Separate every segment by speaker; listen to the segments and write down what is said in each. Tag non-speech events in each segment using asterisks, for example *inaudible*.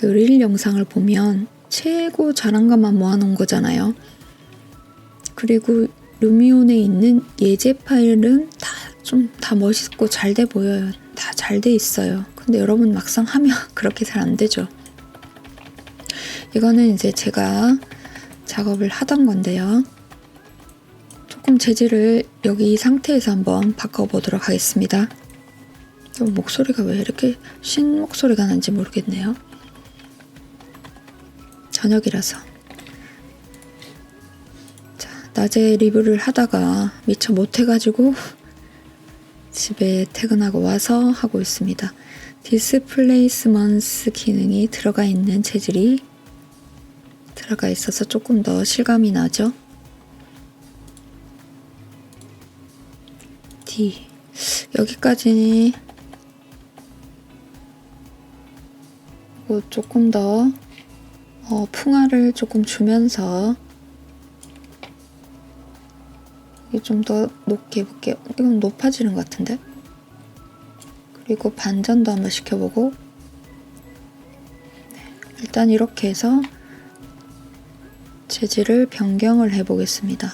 Speaker 1: 그 릴 영상을 보면 최고 것만 모아놓은 거잖아요. 그리고 루미온에 있는 예제 파일은 다 좀 다 멋있고 잘 돼 보여요. 다 잘 돼 있어요. 근데 여러분 막상 하면 *laughs* 그렇게 잘 안 되죠. 이거는 이제 제가 작업을 하던 건데요. 조금 재질을 여기 이 상태에서 한번 바꿔보도록 하겠습니다. 어, 목소리가 왜 이렇게 쉰 목소리가 나는지 모르겠네요. 저녁이라서. 자, 낮에 리뷰를 하다가 미처 못해가지고 집에 퇴근하고 와서 하고 있습니다. 디스플레이스먼스 기능이 들어가 있는 재질이 들어가 있어서 조금 더 실감이 나죠. D 여기까지 뭐 조금 더 어, 풍화를 조금 주면서 이게 좀 더 높게 해볼게요. 이건 높아지는 것 같은데? 그리고 반전도 한번 시켜보고 네, 일단 이렇게 해서 재질을 변경을 해보겠습니다.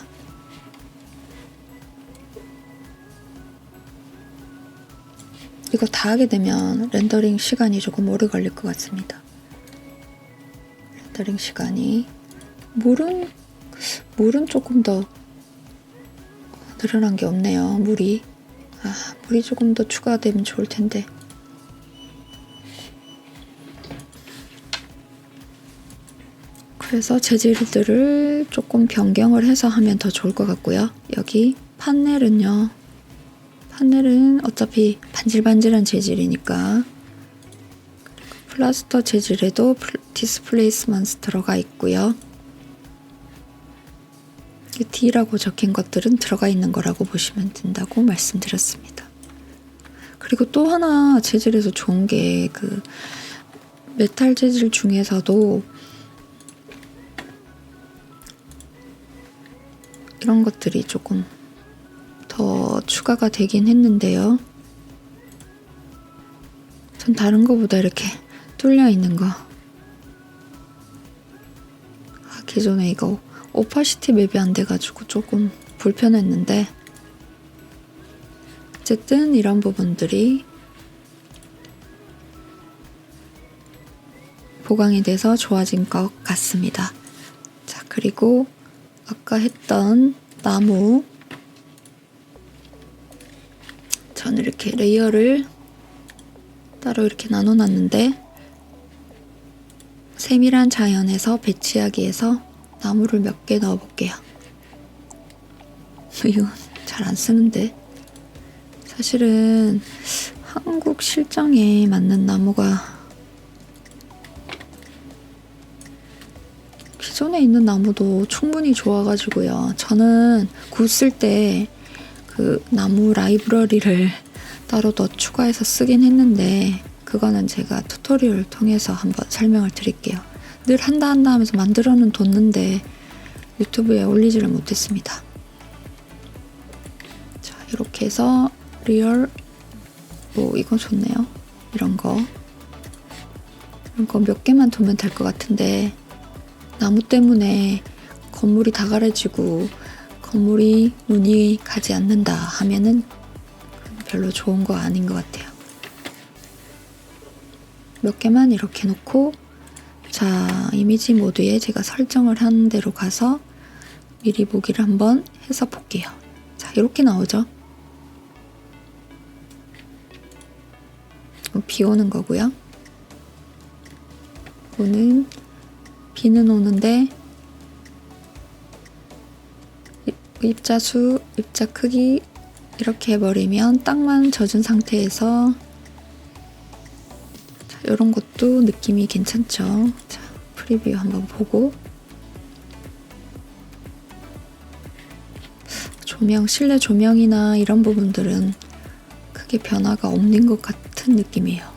Speaker 1: 이거 다 하게 되면 렌더링 시간이 조금 오래 걸릴 것 같습니다. 렌더링 시간이 물은 물은 조금 더 늘어난 게 없네요. 물이 아 물이 조금 더 추가되면 좋을 텐데. 그래서 재질들을 조금 변경을 해서 하면 더 좋을 것 같고요. 여기 판넬은요. 판넬은 어차피 반질반질한 재질이니까 플라스터 재질에도 디스플레이스먼스 들어가 있고요. D라고 적힌 것들은 들어가 있는 거라고 보시면 된다고 말씀드렸습니다. 그리고 또 하나 재질에서 좋은 게 그 메탈 재질 중에서도 이런 것들이 조금 더 추가가 되긴 했는데요. 전 다른 거보다 이렇게 뚫려 있는 거. 아, 기존에 이거 오파시티 맵이 안 돼가지고 조금 불편했는데 어쨌든 이런 부분들이 보강이 돼서 좋아진 것 같습니다. 자, 그리고 아까 했던 나무 저는 이렇게 레이어를 따로 이렇게 나눠 놨는데 세밀한 자연에서 배치하기 위해서 나무를 몇 개 넣어 볼게요. *laughs* 이건 잘 안 쓰는데 사실은 한국 실정에 맞는 나무가 기존에 있는 나무도 충분히 좋아가지고요. 저는 굿쓸때그 나무 라이브러리를 따로 더 추가해서 쓰긴 했는데 그거는 제가 튜토리얼을 통해서 한번 설명을 드릴게요. 늘 한다 한다 하면서 만들어는 뒀는데 유튜브에 올리지를 못했습니다. 자 이렇게 해서 리얼 뭐 이거 좋네요. 이런 거 이런 거 몇 개만 두면 될 것 같은데 나무 때문에 건물이 다 가려지고 건물이 눈이 가지 않는다 하면은 별로 좋은 거 아닌 것 같아요. 몇 개만 이렇게 놓고 자 이미지 모드에 제가 설정을 한 대로 가서 미리 보기를 한번 해서 볼게요. 자 이렇게 나오죠. 비 오는 거고요. 오는 비는 오는데 입자 수, 입자 크기 이렇게 해버리면 땅만 젖은 상태에서 자, 이런 것도 느낌이 괜찮죠. 자, 프리뷰 한번 보고 조명, 실내 조명이나 이런 부분들은 크게 변화가 없는 것 같은 느낌이에요.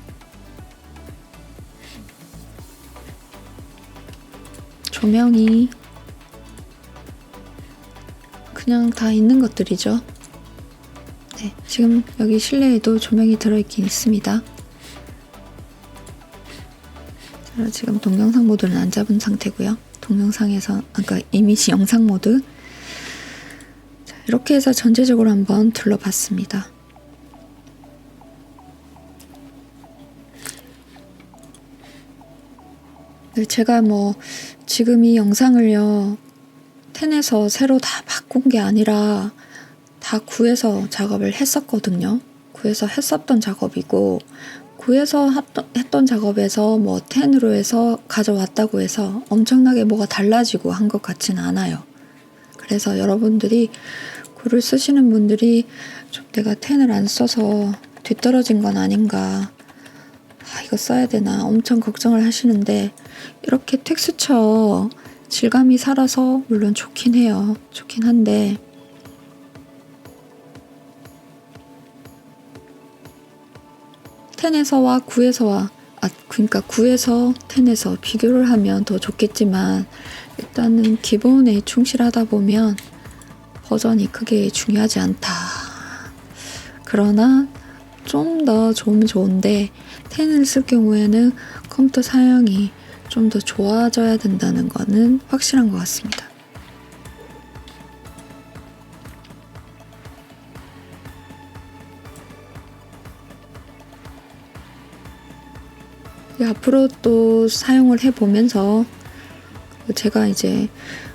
Speaker 1: 조명이 그냥 다 있는 것들이죠. 네, 지금 여기 실내에도 조명이 들어있긴 있습니다. 지금 동영상 모드는 안 잡은 상태고요. 동영상에서 아까 이미지 영상 모드 자, 이렇게 해서 전체적으로 한번 둘러봤습니다. 네, 제가 뭐 지금 이 영상을요 텐에서 새로 다 바꾼 게 아니라 다 구해서 작업을 했었거든요. 구해서 했었던 작업이고 구해서 했던, 작업에서 뭐 텐으로 해서 가져왔다고 해서 엄청나게 뭐가 달라지고 한 것 같지는 않아요. 그래서 여러분들이 글을 쓰시는 분들이 좀 내가 텐을 안 써서 뒤떨어진 건 아닌가 아, 이거 써야 되나 엄청 걱정을 하시는데 이렇게 텍스처 질감이 살아서 물론 좋긴 해요. 좋긴 한데 텐에서와 구에서와 아 그러니까 구에서 텐에서 비교를 하면 더 좋겠지만 일단은 기본에 충실하다 보면 버전이 크게 중요하지 않다. 그러나 좀 더 좋으면 좋은데 텐을 쓸 경우에는 컴퓨터 사양이 좀 더 좋아져야 된다는 거는 확실한 것 같습니다. 앞으로 또 사용을 해보면서 제가 이제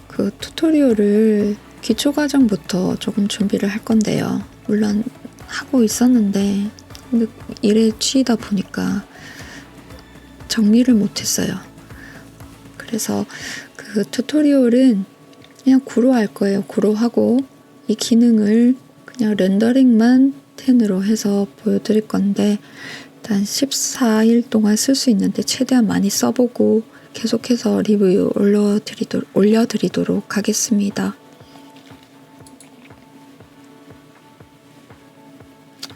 Speaker 1: 그 튜토리얼을 기초 과정부터 조금 준비를 할 건데요. 물론 하고 있었는데 근데 일에 치이다 보니까 정리를 못했어요. 그래서 그 튜토리얼은 그냥 구로 할 거예요. 구로 하고 이 기능을 그냥 렌더링만 텐으로 해서 보여드릴 건데 일단 14일 동안 쓸 수 있는데 최대한 많이 써보고 계속해서 리뷰 올려드리도록, 올려드리도록 하겠습니다.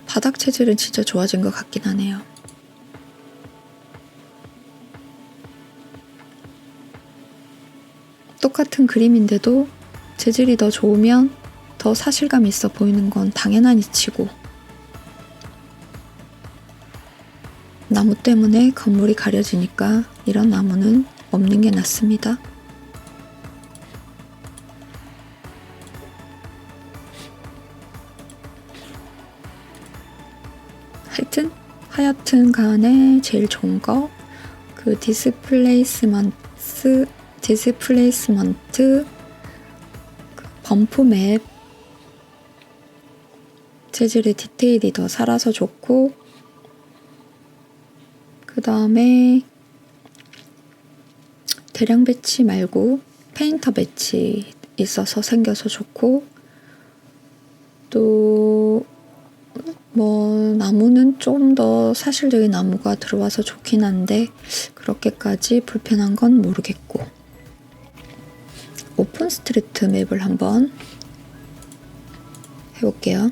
Speaker 1: 바닥 체질은 진짜 좋아진 것 같긴 하네요. 똑같은 그림인데도 재질이 더 좋으면 더 사실감 있어 보이는 건 당연한 이치고 나무 때문에 건물이 가려지니까 이런 나무는 없는 게 낫습니다. 하여튼 하여튼 간에 제일 좋은 거 그 디스플레이스먼트 디스플레이스먼트 그 범프 맵 재질의 디테일이 더 살아서 좋고 그 다음에 대량 배치 말고 페인터 배치 있어서 생겨서 좋고 또 뭐 나무는 좀 더 사실적인 나무가 들어와서 좋긴 한데 그렇게까지 불편한 건 모르겠고 오픈 스트리트 맵을 한번 해볼게요.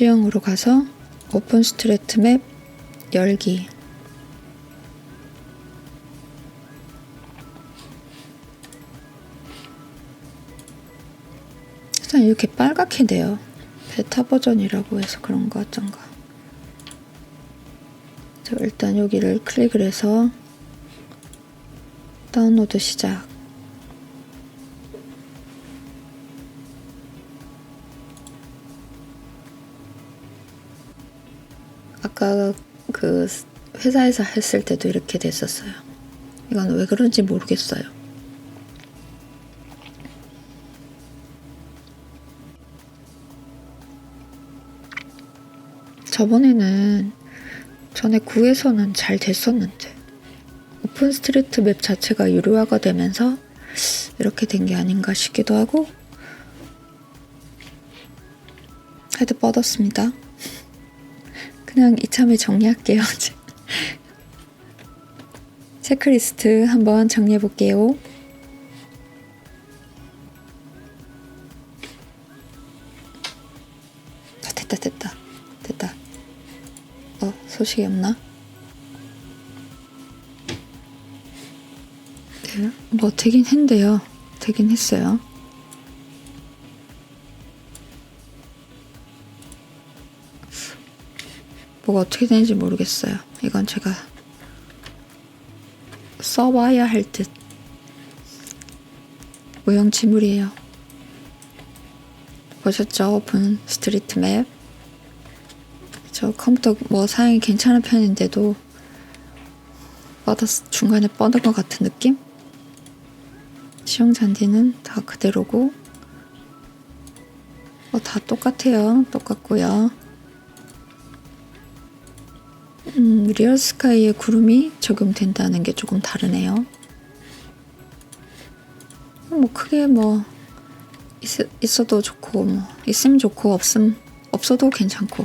Speaker 1: 지형으로 가서 오픈 스트리트 맵 열기 일단 이렇게 빨갛게 돼요. 베타 버전이라고 해서 그런 거 어쩐가. 자, 일단 여기를 클릭을 해서 다운로드 시작. 아까 그 회사에서 했을 때도 이렇게 됐었어요. 이건 왜 그런지 모르겠어요. 저번에는 전에 구에서는 잘 됐었는데 오픈 스트리트 맵 자체가 유료화가 되면서 이렇게 된 게 아닌가 싶기도 하고 헤드 뻗었습니다. 그냥 이참에 정리할게요. *laughs* 체크리스트 한번 정리해 볼게요. 아, 됐다, 됐다, 됐다. 어, 소식이 없나? 네, 뭐 되긴 했는데요. 되긴 했어요. 뭐가 어떻게 되는지 모르겠어요. 이건 제가 써봐야 할 듯. 무용지물이에요. 보셨죠? 오픈 스트리트 맵. 저 컴퓨터 뭐 사양이 괜찮은 편인데도 뻗었, 중간에 뻗은 것 같은 느낌? 시형 잔디는 다 그대로고 뭐 다 똑같아요. 똑같고요. 음, 리얼 스카이에 구름이 적용된다는 게 조금 다르네요. 뭐 크게 뭐 있, 있어도 좋고 뭐 있으면 좋고 없음 없어도 괜찮고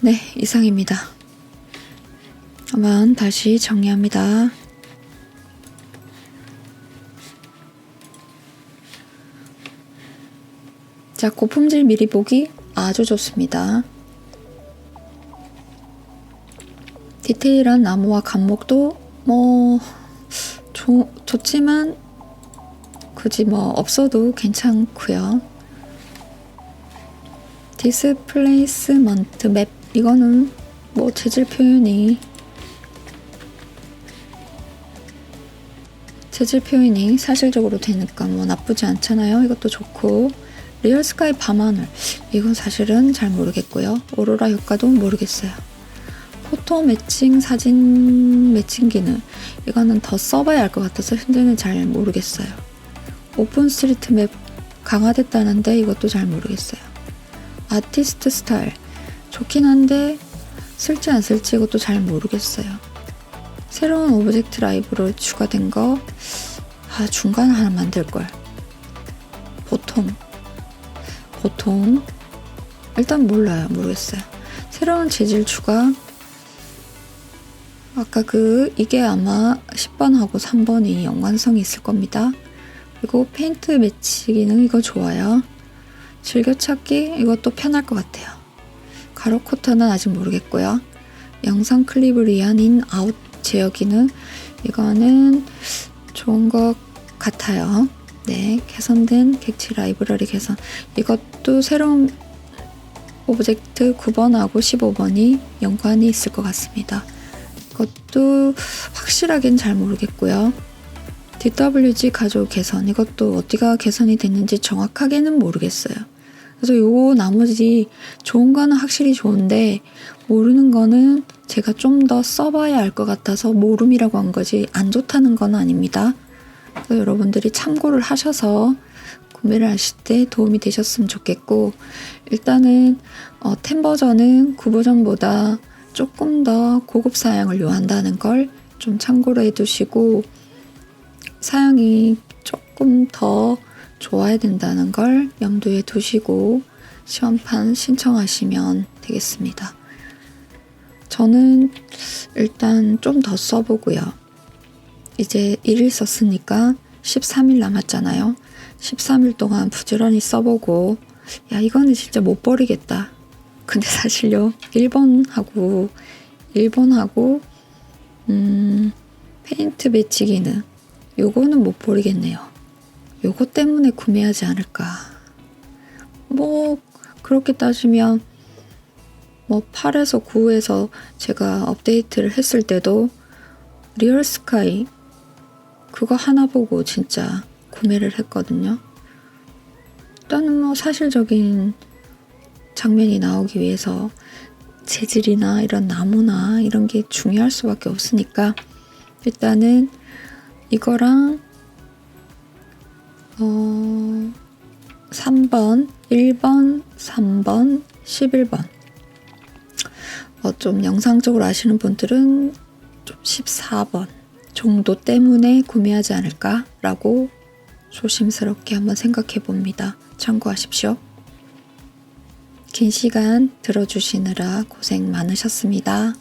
Speaker 1: 네 이상입니다. 한번 다시 정리합니다. 자 고품질 미리 보기 아주 좋습니다. 디테일한 나무와 감목도 뭐 좋, 좋지만 굳이 뭐 없어도 괜찮고요. 디스플레이스먼트 맵 이거는 뭐 재질 표현이 재질 표현이 사실적으로 되니까 뭐 나쁘지 않잖아요. 이것도 좋고 리얼 스카이 밤하늘 이건 사실은 잘 모르겠고요. 오로라 효과도 모르겠어요. 포토 매칭 사진 매칭 기능 이거는 더 써봐야 할것 같아서 현재는 잘 모르겠어요. 오픈 스트리트 맵 강화됐다는데 이것도 잘 모르겠어요. 아티스트 스타일 좋긴 한데 쓸지 안 쓸지 이것도 잘 모르겠어요. 새로운 오브젝트 라이브로 추가된 거 아, 중간 하나 만들 걸. 보통 보통 일단 몰라요. 모르겠어요. 새로운 재질 추가 아까 그 이게 아마 10번하고 3번이 연관성이 있을 겁니다. 그리고 페인트 매치 기능 이거 좋아요. 즐겨찾기 이것도 편할 것 같아요. 가로 코터는 아직 모르겠고요. 영상 클립을 위한 인 아웃 제어 기능 이거는 좋은 것 같아요. 네, 개선된 객체 라이브러리 개선 이것도 새로운 오브젝트 9번하고 15번이 연관이 있을 것 같습니다. 이것도 확실하게는 잘 모르겠고요. DWG 가족 개선 이것도 어디가 개선이 됐는지 정확하게는 모르겠어요. 그래서 요거 나머지 좋은 거는 확실히 좋은데 모르는 거는 제가 좀 더 써봐야 알 것 같아서 모름이라고 한 거지 안 좋다는 건 아닙니다. 그래서 여러분들이 참고를 하셔서 구매를 하실 때 도움이 되셨으면 좋겠고 일단은 어, 10 버전은 9 버전보다 조금 더 고급 사양을 요한다는 걸 좀 참고로 해두시고 사양이 조금 더 좋아야 된다는 걸 염두에 두시고 시험판 신청하시면 되겠습니다. 저는 일단 좀 더 써보고요. 이제 1일 썼으니까 13일 남았잖아요. 13일 동안 부지런히 써보고 야 이거는 진짜 못 버리겠다. 근데 사실요 1번하고 1번하고 음 페인트 배치기는 요거는 못 버리겠네요. 요거 때문에 구매하지 않을까. 뭐 그렇게 따지면 뭐 8에서 9에서 제가 업데이트를 했을 때도 리얼 스카이 그거 하나 보고 진짜 구매를 했거든요. 일단은 뭐 사실적인 장면이 나오기 위해서 재질이나 이런 나무나 이런 게 중요할 수밖에 없으니까 일단은 이거랑 어 3번, 1번, 3번, 11번 어, 좀 영상적으로 아시는 분들은 좀 14번 정도 때문에 구매하지 않을까라고 조심스럽게 한번 생각해 봅니다. 참고하십시오. 긴 시간 들어주시느라 고생 많으셨습니다.